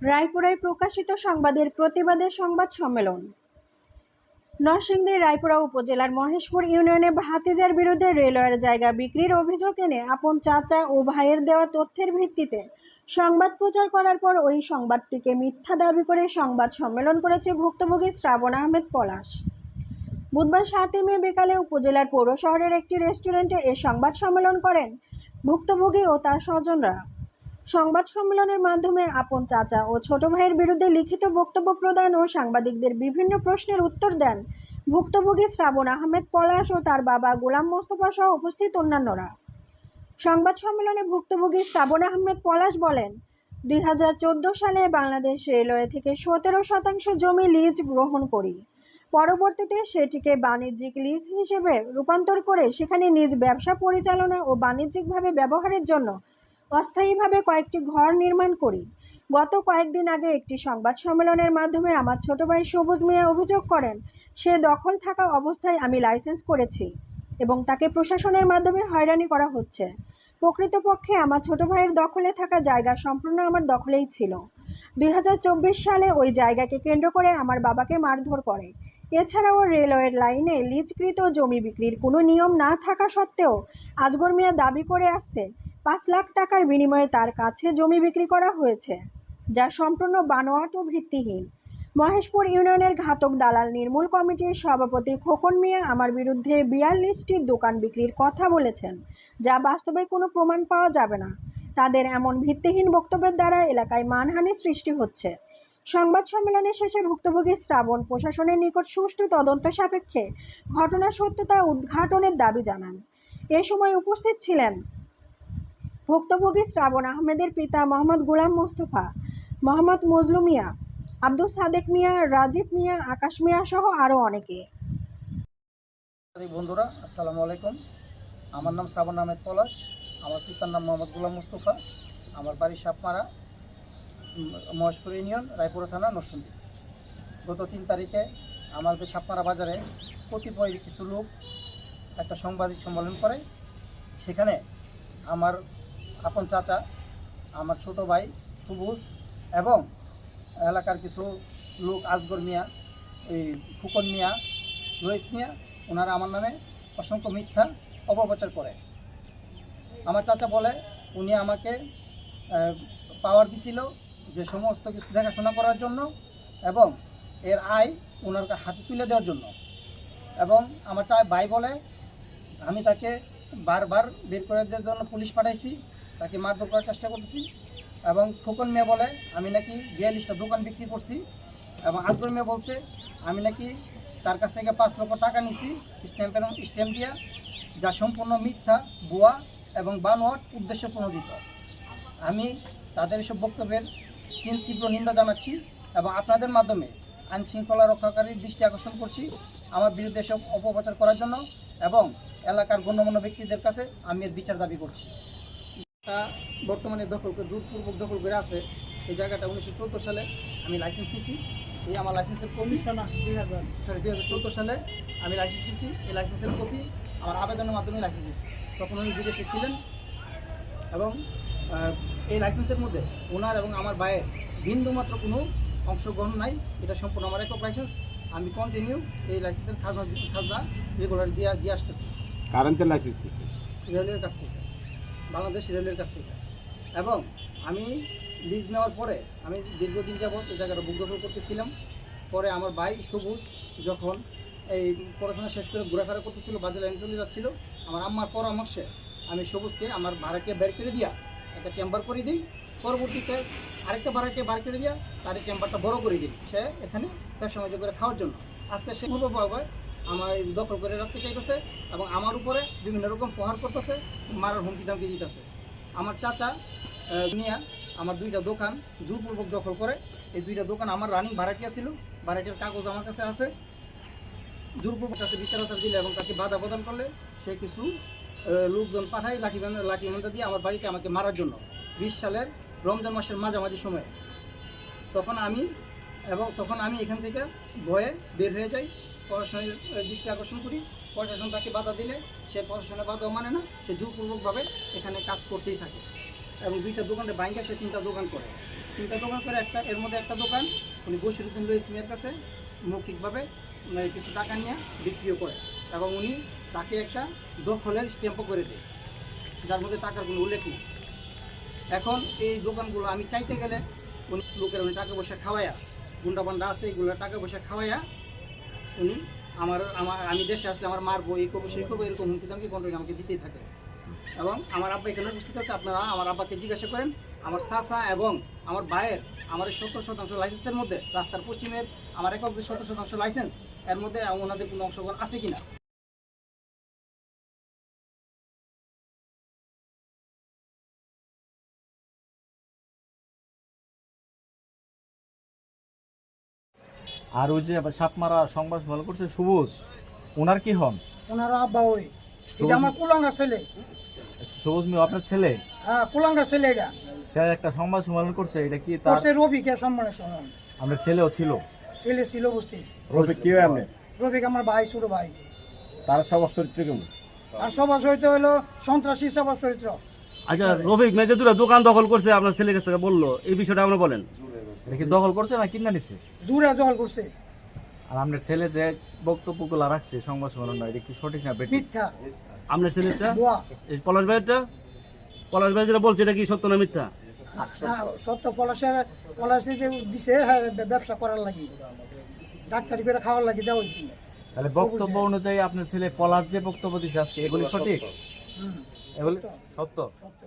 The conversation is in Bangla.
রায়পুরায় প্রকাশিত সংবাদের প্রতিবাদে সংবাদ সম্মেলন। নরসিংদীর রায়পুরা উপজেলার মহেশপুর ইউনিয়নে ভাতিজার বিরুদ্ধে রেলওয়ের জায়গা বিক্রির অভিযোগ এনে আপন চাচা ও ভাইয়ের দেওয়া তথ্যের ভিত্তিতে সংবাদ প্রচার করার পর ওই সংবাদটিকে মিথ্যা দাবি করে সংবাদ সম্মেলন করেছে ভুক্তভোগী শ্রাবণ আহমেদ পলাশ। বুধবার সাতই মে বিকালে উপজেলার পৌর শহরের একটি রেস্টুরেন্টে এ সংবাদ সম্মেলন করেন ভুক্তভোগী ও তার স্বজনরা। সংবাদ সম্মেলনের মাধ্যমে আপন চাচা ও ছোট ভাইয়ের বিরুদ্ধে লিখিত বক্তব্য প্রদান ও সাংবাদিকদের বিভিন্ন প্রশ্নের উত্তর দেন ভুক্তভোগী শ্রাবণ আহমেদ পলাশ ও তার বাবা গোলাম মোস্তফা সহ উপস্থিত অন্যান্যরা। সংবাদ সম্মেলনে ভুক্তভোগী শ্রাবণ আহমেদ পলাশ বলেন, দুই হাজার চোদ্দ সালে বাংলাদেশ রেলওয়ে থেকে সতেরো শতাংশ জমি লিজ গ্রহণ করি। পরবর্তীতে সেটিকে বাণিজ্যিক লিজ হিসেবে রূপান্তর করে সেখানে নিজ ব্যবসা পরিচালনা ও বাণিজ্যিকভাবে ব্যবহারের জন্য অস্থায়ীভাবে কয়েকটি ঘর নির্মাণ করি। গত কয়েকদিন আগে একটি সংবাদ সম্মেলনের মাধ্যমে আমার ছোট ভাই সবুজ মিয়া অভিযোগ করেন, সে দখল থাকা অবস্থায় আমি লাইসেন্স করেছি এবং তাকে প্রশাসনের মাধ্যমে হয়রানি করা হচ্ছে। প্রকৃতপক্ষে আমার ছোট ভাইয়ের দখলে থাকা জায়গা সম্পূর্ণ আমার দখলেই ছিল। দুই হাজার চব্বিশ সালে ওই জায়গাকে কেন্দ্র করে আমার বাবাকে মারধর করে। এছাড়াও রেলওয়ের লাইনে লিজকৃত জমি বিক্রির কোনো নিয়ম না থাকা সত্ত্বেও আজগর মিয়া দাবি করে আসছে পাঁচ লাখ টাকার বিনিময়ে তার কাছে জমি বিক্রি করা হয়েছে, যা সম্পূর্ণ বানোয়াট ও ভিত্তিহীন। মহেশপুর ইউনিয়নের ঘাতক দালাল নির্মূল কমিটির সভাপতি খোকন মিয়া আমার বিরুদ্ধে বিয়াল্লিশটি দোকান বিক্রির কথা বলেছেন, যা বাস্তবে কোনো প্রমাণ পাওয়া যাবে না। তাদের এমন ভিত্তিহীন বক্তব্যের দ্বারা এলাকায় মানহানি সৃষ্টি হচ্ছে। সংবাদ সম্মেলনের শেষে ভুক্তভোগী শ্রাবণ প্রশাসনের নিকট সুষ্ঠু তদন্ত সাপেক্ষে ঘটনার সত্যতা উদ্ঘাটনের দাবি জানান। এ সময় উপস্থিত ছিলেন ভুক্তভোগী শ্রাবণ আহমেদের পিতা মোহাম্মদ গোলাম মোস্তফা, মোহাম্মদ মজলু মিয়া, আব্দুল সাদেক মিয়া, রাজীব মিয়া, আকাশ মিয়া সহ আরও অনেকে। বন্ধুরা, আসসালামু আলাইকুম। আমার নাম শ্রাবণ আহমেদ পলাশ। আমার পিতার নাম মোহাম্মদ গুলাম মুস্তফা। আমার বাড়ি সাপমারা মহেশপুর ইউনিয়ন, রায়পুরা থানা, নরসিংদী। গত তিন তারিখে আমাদের সাপমারা বাজারে কতিপয় কিছু লোক একটা সাংবাদিক সম্মেলন করে। সেখানে আমার আপন চাচা, আমার ছোট ভাই সবুজ এবং এলাকার কিছু লোক, আজগর মিয়া, এই ফুকন মিয়া রইস মিয়া, ওনারা আমার নামে অসংখ্য মিথ্যা অপপ্রচার করে। আমার চাচা বলে, উনি আমাকে পাওয়ার দিছিল যে সমস্ত কিছু দেখাশোনা করার জন্য এবং এর আয় ওনার হাতে তুলে দেওয়ার জন্য। এবং আমার চা, ভাই বলে, আমি তাকে বারবার বের করে দেওয়ার জন্য পুলিশ পাঠাইছি, তাকে মারধর করার চেষ্টা করতেছি। এবং খোকন মেয়ে বলে, আমি নাকি বিয়াল্লিশটা দোকান বিক্রি করছি এবং আজগর মেয়ে বলছে, আমি নাকি তার কাছ থেকে পাঁচ লক্ষ টাকা নিছি স্ট্যাম্পের স্ট্যাম্প দিয়া, যা সম্পূর্ণ মিথ্যা, ভুয়া এবং বানোয়াট উদ্দেশ্য প্রণোদিত। আমি তাদের এসব বক্তব্যের তীব্র নিন্দা জানাচ্ছি এবং আপনাদের মাধ্যমে আইন শৃঙ্খলা রক্ষাকারীর দৃষ্টি আকর্ষণ করছি আমার বিরুদ্ধে এসব অপপ্রচার করার জন্য এবং এলাকার গণ্যমান্য ব্যক্তিদের কাছে আমি এর বিচার দাবি করছি। বর্তমানে দখল জোরপূর্বক দখল করে আছে। এই জায়গাটা উনিশশো চোদ্দ সালে আমি লাইসেন্স দিয়েছি। এই আমার লাইসেন্সের কপি সরি দুই হাজার। চোদ্দ সালে আমি লাইসেন্স দিয়েছি। এই লাইসেন্সের কপি আমার আবেদনের মাধ্যমে লাইসেন্স দিয়েছি। তখন উনি বিদেশে ছিলেন এবং এই লাইসেন্সের মধ্যে ওনার এবং আমার ভাইয়ের বিন্দুমাত্র কোনো অংশগ্রহণ নাই এটা সম্পূর্ণ আমার একক লাইসেন্স আমি কন্টিনিউ এই লাইসেন্সের খাজনা খাজনা রেগুলার দিয়ে দিয়ে আসতেছি। কারেন্টের লাইসেন্স রেলওয়ের কাছ থেকে বাংলাদেশ রেলওয়ের কাছ থেকে। এবং আমি লিজ নেওয়ার পরে আমি দীর্ঘদিন যাবৎ এই জায়গাটা বুক দখল করতেছিলাম। পরে আমার ভাই সবুজ যখন এই পড়াশোনা শেষ করে ঘোরাফেরা করতেছিল বাজে লাইন চলে যাচ্ছিল আমার আম্মার পরামর্শে আমি সবুজকে আমার ভাড়াকে বের করে দিয়া একটা চেম্বার করে দিই। পরবর্তীতে আরেকটা ভাড়াকে বার করে দিয়া তার এই চেম্বারটা বড় করে দিই। সে এখানে ব্যবসা করে খাওয়ার জন্য। আজকে সে পূর্বভাবে আমার দখল করে রাখতে চাইতেছে এবং আমার উপরে বিভিন্ন রকম প্রহার করতেছে, মারার হুমকি দামকি দিতেছে। আমার চাচা নিয়া আমার দুইটা দোকান জোরপূর্বক দখল করে। এই দুইটা দোকান আমার রানিং ভাড়াটিয়া ছিল ভাড়াটিয়ার কাগজ আমার কাছে আছে। জোরপূর্বক কাছে বিচার আচার দিলে এবং তাকে বাধা প্রদান করলে সে কিছু লোকজন পাঠায় লাঠি লাঠি বান্ধা দিয়ে আমার বাড়িতে আমাকে মারার জন্য। বিশ সালের রমজান মাসের মাঝামাঝি সময়ে। তখন আমি এবং তখন আমি এখান থেকে ভয়ে বের হয়ে যাই, প্রশাসনের দৃষ্টি আকর্ষণ করি। প্রশাসন তাকে বাধা দিলে, সে প্রশাসনের বাধাও মানে না, সে জোরপূর্বকভাবে এখানে কাজ করতেই থাকে। এবং দুইটা দোকানে বাইঙ্গা, সে তিনটা দোকান করে। তিনটা দোকান করে একটা, এর মধ্যে একটা দোকান, উনি বসিরুদ্দিন মেয়ের কাছে মৌখিকভাবে কিছু টাকা নিয়ে বিক্রিও করে। এবং উনি তাকে একটা দখলের স্ট্যাম্পও করে দেয়। যার মধ্যে টাকার কোনো উল্লেখ নেই। এখন এই দোকানগুলো আমি চাইতে গেলে উনি লোকের উনি টাকা পয়সা খাওয়াইয়া গুন্ডা বান্ডা আছে এইগুলো টাকা পয়সা খাওয়াইয়া উনি আমার আমার, আমি দেশে আসলে আমার মারবো, এই করব, সেই করব, এরকম হুমকি দামকি কন্টিনিউ আমাকে দিতেই থাকে। এবং আমার আব্বা এখানে উপস্থিত আছে, আপনারা আমার আব্বাকে জিজ্ঞাসা করেন, আমার চাচা এবং আমার ভাইয়ের, আমার সত্তর শতাংশ লাইসেন্সের মধ্যে, রাস্তার পশ্চিমের আমার এক যে সত্তর শতাংশ লাইসেন্স, এর মধ্যে ওনাদের কোনো অংশগ্রহণ আছে কিনা? আর ওই যে আবার সাপ মারা সংবাদ ভালো করছে সবুজ। ওনার কি হন? ওনার আব্বা ওই। এটা আমার কুলাঙ্গা ছেলে। সবুজ মিয়া আপনার ছেলে? হ্যাঁ কুলাঙ্গা ছেলে এটা। সে একটা সংবাদ সম্মেলন করছে এটা কি তার? করছে রবিকে সম্মানের সম্মান আপনার ছেলেও ছিল? ছেলে ছিল বুঝতে রফিক কি আপনি? রবিক আমার ভাই ছোট ভাই। তার স্বভাব চরিত্র কেমন? আর সবার চরিত্র হলো সন্ত্রাসী সবার চরিত্র। আচ্ছা রফিক মেজেদুরা দোকান দখল করছে আপনার ছেলের কাছ থেকে বলল। এই বিষয়টা আমরা বলেন। কি দখল করছে না কিনা নিছে? জুড়ে দখল করছে। আর আপনার ছেলে যে বক্তব্যগুলো রাখছে সংবাদ সম্মেলন এটা কি সঠিক না বেঠিক? মিথ্যা। আপনার ছেলেটা এই পলাশ ভাইয়েরটা পলাশ ভাই যেটা বলছে এটা কি সত্য না মিথ্যা? সত্য পলাশের পলাশে যে দিছে হ্যাঁ ব্যবসা করার লাগি। ডাক্তারি করে খাওয়ার লাগি দেওয়া হয়েছিল তাহলে বক্তব্য অনুযায়ী আপনার ছেলে পলাশ যে বক্তব্য দিছে আজকে এগুলি সঠিক? এগুলি সত্য? সত্য।